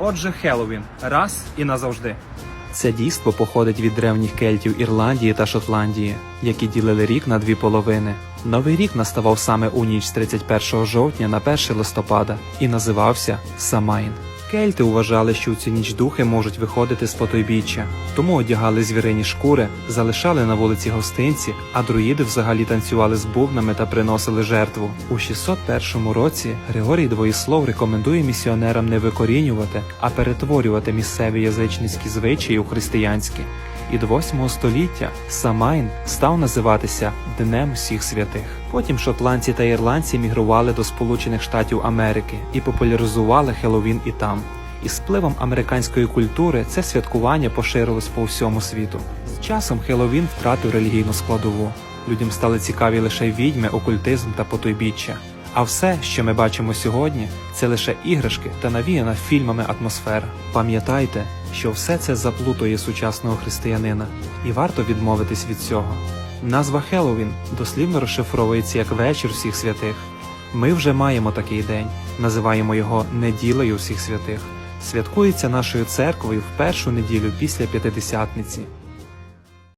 Отже, Хеллоуін раз і назавжди. Це дійство походить від древніх кельтів Ірландії та Шотландії, які ділили рік на дві половини. Новий рік наставав саме у ніч з 31 жовтня на 1 листопада і називався Самайн. Кельти вважали, що у цю ніч духи можуть виходити з потойбіччя, тому одягали звірині шкури, залишали на вулиці гостинці, а друїди взагалі танцювали з бубнами та приносили жертву. У 601 році Григорій Двоєслов рекомендує місіонерам не викорінювати, а перетворювати місцеві язичницькі звичаї у християнські. І до 8 століття Самайн став називатися Днем всіх святих. Потім шотландці та ірландці мігрували до Сполучених Штатів Америки і популяризували Хеллоуін і там. Із впливом американської культури це святкування поширилось по всьому світу. З часом Хеллоуін втратив релігійну складову. Людям стали цікаві лише відьми, окультизм та потойбіччя. А все, що ми бачимо сьогодні, це лише іграшки та навіяна фільмами атмосфера. Пам'ятайте, що все це заплутує сучасного християнина, і варто відмовитись від цього. Назва Хеллоуін дослівно розшифровується як вечір всіх святих. Ми вже маємо такий день, називаємо його неділею всіх святих. Святкується нашою церквою в першу неділю після п'ятидесятниці.